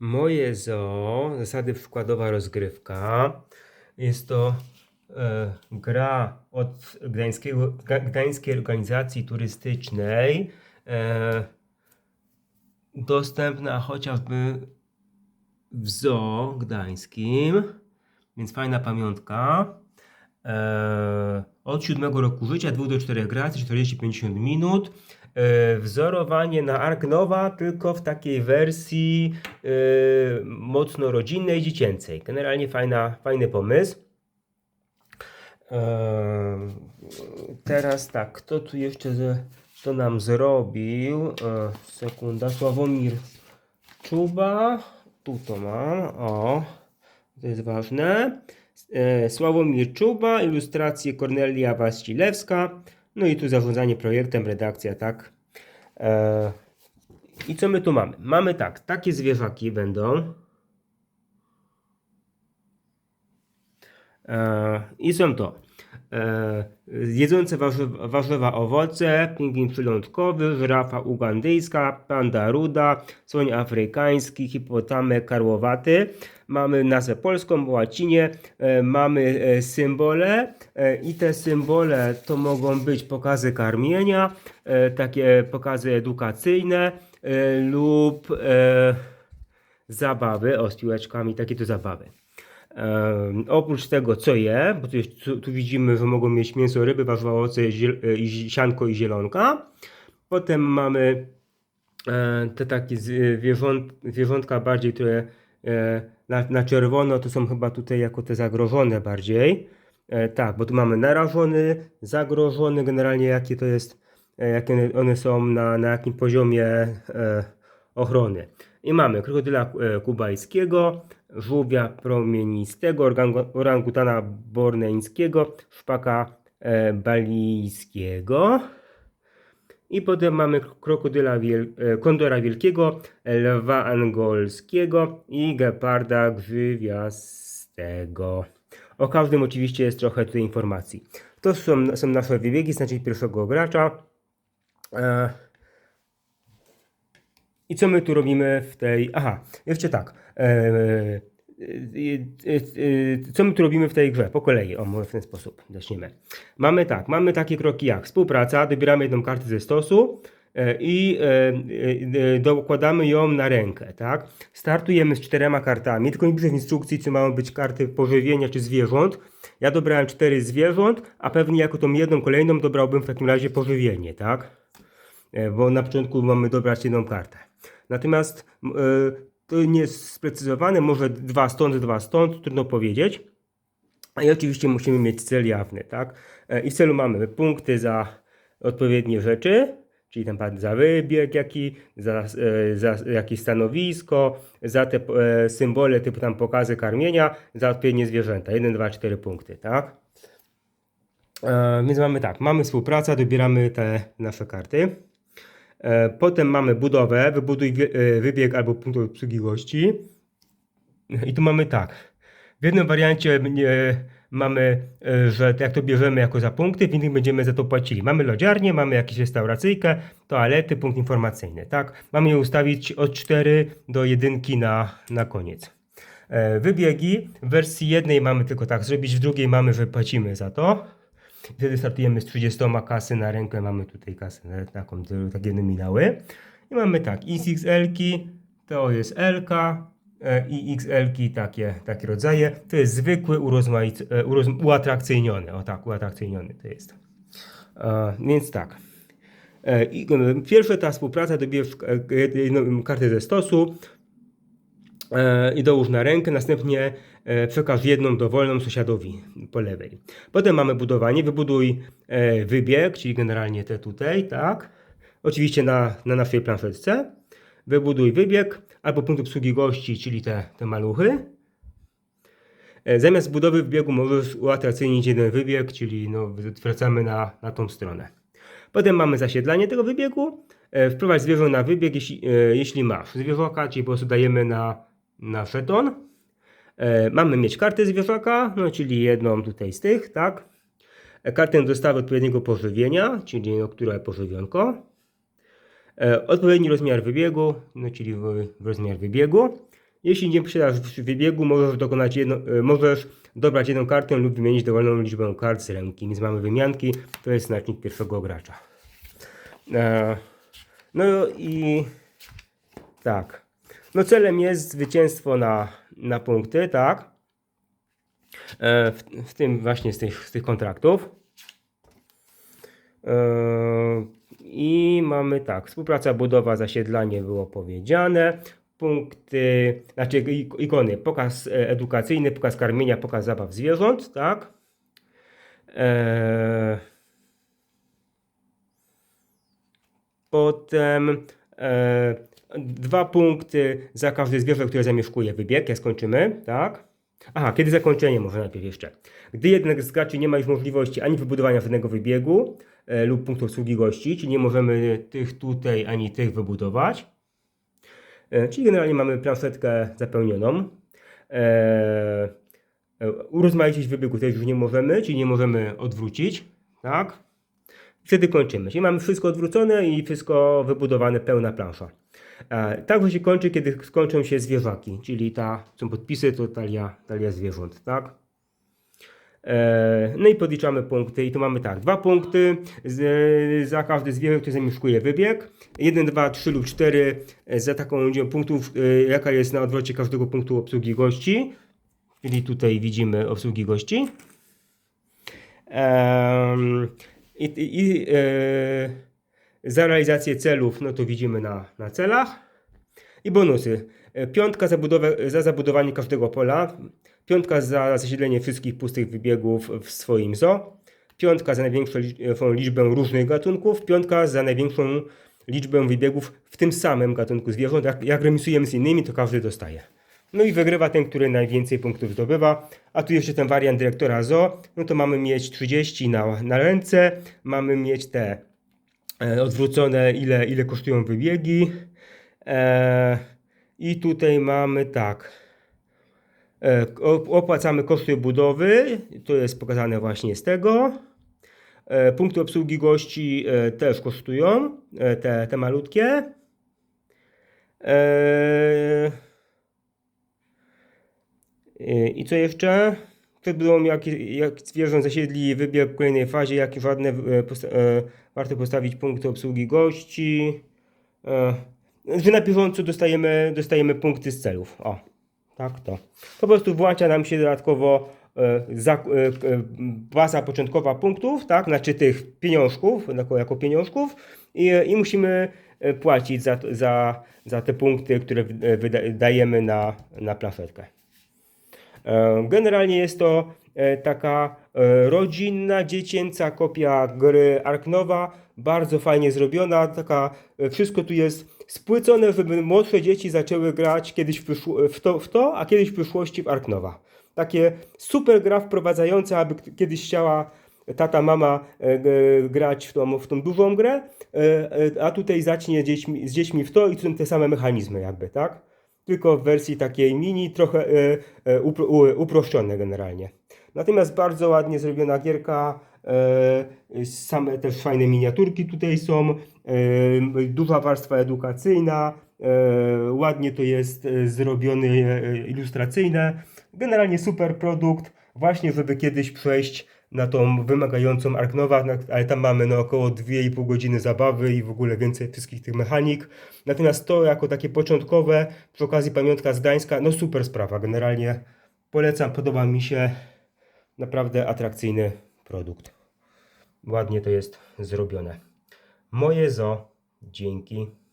Moje zoo, zasady przykładowa rozgrywka. Jest to e, gra od Gdańskiego, Gda- Gdańskiej Organizacji Turystycznej. E, dostępna chociażby w zoo gdańskim, więc fajna pamiątka. E, od 7 roku życia, 2 do 4 gracji, 40-50 minut. E, wzorowanie na Ark Nova, tylko w takiej wersji e, mocno rodzinnej, dziecięcej. Generalnie fajna, fajny pomysł. E, teraz tak, kto tu jeszcze ze, to nam zrobił? Sekunda, Sławomir Czuba. Tu to mam, o, to jest ważne. Sławomir Czuba, ilustracje Kornelia Wasilewska. No i tu zarządzanie projektem, redakcja, tak. E, I co my tu mamy? Mamy tak, takie zwierzaki będą. E, I są to jedzące warzywa, warzywa, owoce, pingwin przylądkowy, żyrafa ugandyjska, panda ruda, słoń afrykański, hipotamek karłowaty. Mamy nazwę polską, po łacinie, e, mamy e, symbole e, i te symbole to mogą być pokazy karmienia, e, takie pokazy edukacyjne e, lub e, zabawy, o z piłeczkami, takie to zabawy. Oprócz tego, co je, bo tu, tu, widzimy, że mogą mieć mięso, ryby, warzywa, owoce, e, i sianko i zielonka. Potem mamy e, te takie zwierząt, zwierzątka bardziej, które e, na, na czerwono to są chyba tutaj jako te zagrożone bardziej. E, tak, bo tu mamy narażony, zagrożony, generalnie jakie to jest, e, jakie one- są na, na jakim poziomie e, ochrony. I mamy krokodyla e, kubajskiego, żółwia promienistego, orangutana borneńskiego, szpaka e, balijskiego. I potem mamy krokodyla wiel- e, kondora wielkiego, lwa angolskiego i geparda grzywiastego. O każdym oczywiście jest trochę tutaj informacji. To są, są nasze wybiegi, znaczy pierwszego gracza. E, I co my tu robimy w tej. Aha, jeszcze tak. E, e, e, co my tu robimy w tej grze? Po kolei, o w ten sposób zaczniemy. Mamy tak, mamy takie kroki jak współpraca, dobieramy jedną kartę ze stosu i dokładamy ją na rękę, tak? Startujemy z czterema kartami, tylko nie w instrukcji, czy mają być karty pożywienia czy zwierząt. Ja dobrałem cztery zwierząt, a pewnie jako tą jedną kolejną dobrałbym w takim razie pożywienie, tak? E, bo na początku mamy dobrać jedną kartę. Natomiast e, to nie jest sprecyzowane, może dwa stąd, dwa stąd, trudno powiedzieć. I oczywiście musimy mieć cel jawny, tak? E, I w celu mamy punkty za odpowiednie rzeczy, czyli pan za wybieg, jaki, za, za jakieś stanowisko, za te symbole typu tam pokazy karmienia, za odpowiednie zwierzęta. 1, 2, 4 punkty, tak? Więc mamy tak, mamy współpracę, dobieramy te nasze karty. E, potem mamy budowę, wybuduj e, wybieg albo punkt obsługiwości. I tu mamy tak. W jednym wariancie mamy, e, że jak to bierzemy jako za punkty, w innym będziemy za to płacili. Mamy lodziarnię, mamy jakąś restauracyjkę, toalety, punkt informacyjny, tak? Mamy je ustawić od 4 do 1 na, na koniec. Wybiegi w wersji jednej mamy tylko tak zrobić, w drugiej mamy, że płacimy za to. Wtedy startujemy z 30 kasy na rękę, mamy tutaj kasę na taką, takie nominały. I mamy tak, XXL-ki, to jest L i XL-ki, takie, takie rodzaje. To jest zwykły, urozmaic, e, uroz, uatrakcyjniony, o tak, uatrakcyjniony to jest. E, więc tak. E, e, pierwsza ta współpraca, e, jedną kartę ze stosu, e, i dołóż na rękę, następnie e, przekaż jedną dowolną sąsiadowi po lewej. Potem mamy budowanie, wybuduj e, wybieg, czyli generalnie te tutaj, tak. Oczywiście na, na naszej planszetce. Wybuduj wybieg albo punkt obsługi gości, czyli te, te maluchy. E, Zamiast budowy wybiegu możesz uatrakcyjnić jeden wybieg, czyli no, wracamy na, na tą stronę. Potem mamy zasiedlanie tego wybiegu. E, Wprowadź zwierzę na wybieg, jeśli, e, jeśli masz zwierzaka, czyli po prostu dajemy na, na szeton. E, mamy mieć kartę zwierzaka, no czyli jedną tutaj z tych, tak. E, Kartę dostawy odpowiedniego pożywienia, czyli no, które pożywionko. E, odpowiedni rozmiar wybiegu, no czyli w, rozmiar wybiegu. Jeśli nie posiadasz wybiegu, możesz dokonać jedno, możesz dobrać jedną kartę lub wymienić dowolną liczbę kart z ręki. Więc mamy wymianki, to jest znacznik pierwszego gracza. No i tak. No celem jest zwycięstwo na, na punkty, tak? E, w, w tym właśnie z tych, z tych kontraktów. E, I mamy tak, współpraca, budowa, zasiedlanie było powiedziane. Punkty, znaczy ik- ikony, pokaz edukacyjny, pokaz karmienia, pokaz zabaw zwierząt, tak? E, Potem e, dwa punkty za każde zwierzę, które zamieszkuje wybieg, jak skończymy, tak? Aha, kiedy zakończenie może najpierw jeszcze. Gdy jednak z graczy nie ma już możliwości ani wybudowania żadnego wybiegu e, lub punktu obsługi gości, czyli nie możemy tych tutaj ani tych wybudować. E, czyli generalnie mamy planszetkę zapełnioną. E, e, urozmaicić wybiegu też już nie możemy, czyli nie możemy odwrócić, tak? Wtedy kończymy. Czyli mamy wszystko odwrócone i wszystko wybudowane, pełna plansza. E, tak właśnie kończy, kiedy skończą się zwierzaki, czyli ta, są podpisy, to talia, talia zwierząt, tak? E, no i podliczamy punkty i tu mamy tak, dwa punkty za każdy zwierzę, które zamieszkuje wybieg. 1, 2, 3 lub 4 za taką liczbę punktów, e, jaka jest na odwrocie każdego punktu obsługi gości. Czyli tutaj widzimy obsługi gości. I, i, i e, za realizację celów, no to widzimy na, na celach. I bonusy. E, Piątka za, budowę, za zabudowanie każdego pola. Piątka za zasiedlenie wszystkich pustych wybiegów w swoim zoo. Piątka za największą liczbę- liczbę różnych gatunków. Piątka za największą liczbę wybiegów w tym samym gatunku zwierząt. Jak, jak remisujemy z innymi, to każdy dostaje. No i wygrywa ten, który najwięcej punktów zdobywa. A tu jeszcze ten wariant dyrektora zoo. No to mamy mieć 30 na, na ręce. Mamy mieć te e, odwrócone, ile, ile kosztują wybiegi. E, I tutaj mamy tak. E, opłacamy koszty budowy. To jest pokazane właśnie z tego. E, punkty obsługi gości e, też kosztują. E, te, te malutkie. E, E, I co jeszcze? Budową jak, jak zwierząt zasiedli wybieg w kolejnej fazie, jak już ładne, e, posta- e, warto postawić punkty obsługi gości. E, że na bieżąco dostajemy, dostajemy punkty z celów. O, tak to. Po prostu włącza nam się dodatkowo za, baza początkowa punktów, tak, znaczy tych pieniążków, jako, jako pieniążków i, i musimy płacić za, za, za te punkty, które dajemy na, na planszetkę. E, Generalnie jest to e, taka e, rodzinna, dziecięca kopia gry Ark Nova, bardzo fajnie zrobiona, taka, wszystko tu jest spłycone, żeby młodsze dzieci zaczęły grać kiedyś w, w, to, w to, a kiedyś w przyszłości w Ark Nova. Takie super gra wprowadzająca, aby kiedyś chciała tata, mama grać w tą, w tą dużą grę, a tutaj zacznie dziećmi, z dziećmi w to i są te same mechanizmy jakby, tak? Tylko w wersji takiej mini, trochę e, e, upro, uproszczone generalnie. Natomiast bardzo ładnie zrobiona gierka, e, same też fajne miniaturki tutaj są, duża warstwa edukacyjna, ładnie to jest zrobione ilustracyjne. Generalnie super produkt, właśnie żeby kiedyś przejść na tą wymagającą Arknowa, ale tam mamy no około 2,5 godziny zabawy i w ogóle więcej wszystkich tych mechanik. Natomiast to jako takie początkowe, przy okazji pamiątka z Gdańska, no super sprawa. Generalnie polecam, podoba mi się. Naprawdę atrakcyjny produkt. Ładnie to jest zrobione. Moje zo. Dzięki.